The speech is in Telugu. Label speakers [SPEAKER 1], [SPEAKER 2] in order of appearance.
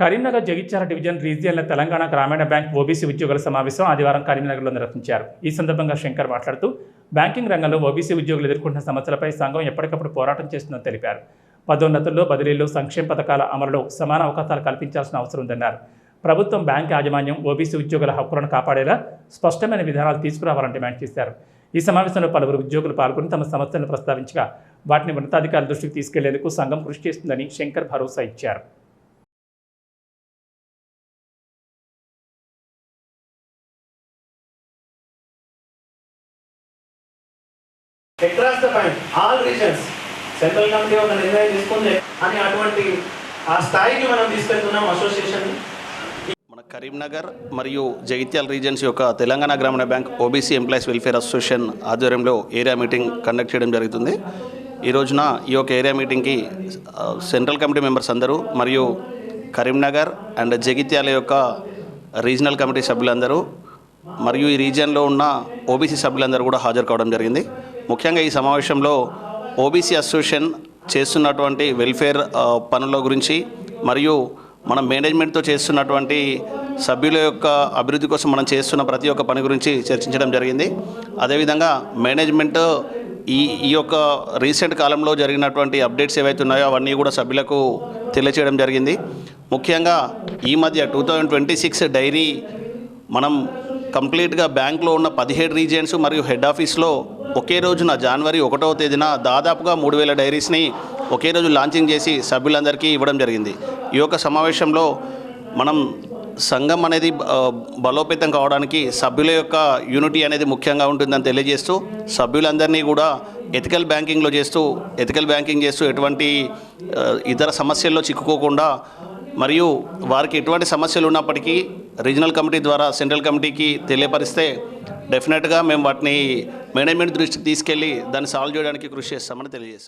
[SPEAKER 1] కరీంనగర్ జగిత్యాల డివిజన్ రీజియన్ల తెలంగాణ గ్రామీణ బ్యాంక్ ఓబీసీ ఉద్యోగుల సమావేశం ఆదివారం కరీంనగర్లో నిర్వహించారు. ఈ సందర్భంగా శంకర్ మాట్లాడుతూ బ్యాంకింగ్ రంగంలో ఓబీసీ ఉద్యోగులు ఎదుర్కొంటున్న సమస్యలపై సంఘం ఎప్పటికప్పుడు పోరాటం చేస్తుందని తెలిపారు. పదోన్నతుల్లో బదిలీలు సంక్షేమ పథకాల అమలులో సమాన అవకాశాలు కల్పించాల్సిన అవసరం ఉందన్నారు. ప్రభుత్వం బ్యాంక్ యాజమాన్యం ఓబీసీ ఉద్యోగుల హక్కులను కాపాడేలా స్పష్టమైన విధానాలు తీసుకురావాలని డిమాండ్ చేశారు. ఈ సమావేశంలో పలువురు ఉద్యోగులు పాల్గొని తమ సమస్యలను ప్రస్తావించగా వాటిని ఉన్నతాధికారుల దృష్టికి తీసుకెళ్ళేందుకు సంఘం కృషి చేస్తుందని శంకర్ భరోసా ఇచ్చారు.
[SPEAKER 2] Across the point all regions central committee ఒక నిర్ణయం తీసుకుంది అని అటువంటి ఆ స్థాయికి మనం తీసుకెళ్తున్నాం అసోసియేషన్
[SPEAKER 3] మన కరీంనగర్ మరియు జగిత్యాల రీజన్స్ యొక్క తెలంగాణ గ్రామీణ bank OBC employees welfare association ఆధ్వర్యంలో ఏరియా మీటింగ్ కండక్ట్ చేయడం జరుగుతుంది. ఈ రోజున ఈ యొక్క ఏరియా మీటింగ్కి సెంట్రల్ కమిటీ మెంబర్స్ అందరూ మరియు కరీంనగర్ అండ్ జగిత్యాల యొక్క రీజనల్ కమిటీ సభ్యులందరూ మరియు ఈ రీజియన్లో ఉన్న ఓబీసీ సభ్యులందరూ కూడా హాజరు కావడం జరిగింది. ముఖ్యంగా ఈ సమావేశంలో ఓబీసీ అసోసియేషన్ చేస్తున్నటువంటి వెల్ఫేర్ పనుల గురించి మరియు మనం మేనేజ్మెంట్తో చేస్తున్నటువంటి సభ్యుల యొక్క అభివృద్ధి కోసం మనం చేస్తున్న ప్రతి ఒక్క పని గురించి చర్చించడం జరిగింది. అదేవిధంగా మేనేజ్మెంట్ ఈ ఈ యొక్క రీసెంట్ కాలంలో జరిగినటువంటి అప్డేట్స్ ఏవైతే ఉన్నాయో అవన్నీ కూడా సభ్యులకు తెలియచేయడం జరిగింది. ముఖ్యంగా ఈ మధ్య two thousand twenty six diary మనం కంప్లీట్గా బ్యాంక్లో ఉన్న పదిహేడు రీజియన్స్ మరియు హెడ్ ఆఫీస్లో ఒకే రోజున జనవరి ఒకటవ తేదీన దాదాపుగా మూడు వేల డైరీస్ని ఒకే రోజు లాంచింగ్ చేసి సభ్యులందరికీ ఇవ్వడం జరిగింది. ఈ యొక్క సమావేశంలో మనం సంఘం అనేది బలోపేతం కావడానికి సభ్యుల యొక్క యూనిటీ అనేది ముఖ్యంగా ఉంటుందని తెలియజేస్తూ సభ్యులందరినీ కూడా ఎథికల్ బ్యాంకింగ్లో చేస్తూ ఎథికల్ బ్యాంకింగ్ చేస్తూ ఎటువంటి ఇతర సమస్యల్లో చిక్కుకోకుండా మరియు వారికి ఎటువంటి సమస్యలు ఉన్నప్పటికీ రీజనల్ కమిటీ ద్వారా సెంట్రల్ కమిటీకి తెలియపరిస్తే డెఫినెట్గా మేము వాటిని మేనేజ్మెంట్ దృష్టికి తీసుకెళ్ళి దాన్ని సాల్వ్ చేయడానికి కృషి చేస్తామని తెలియజేస్తాం.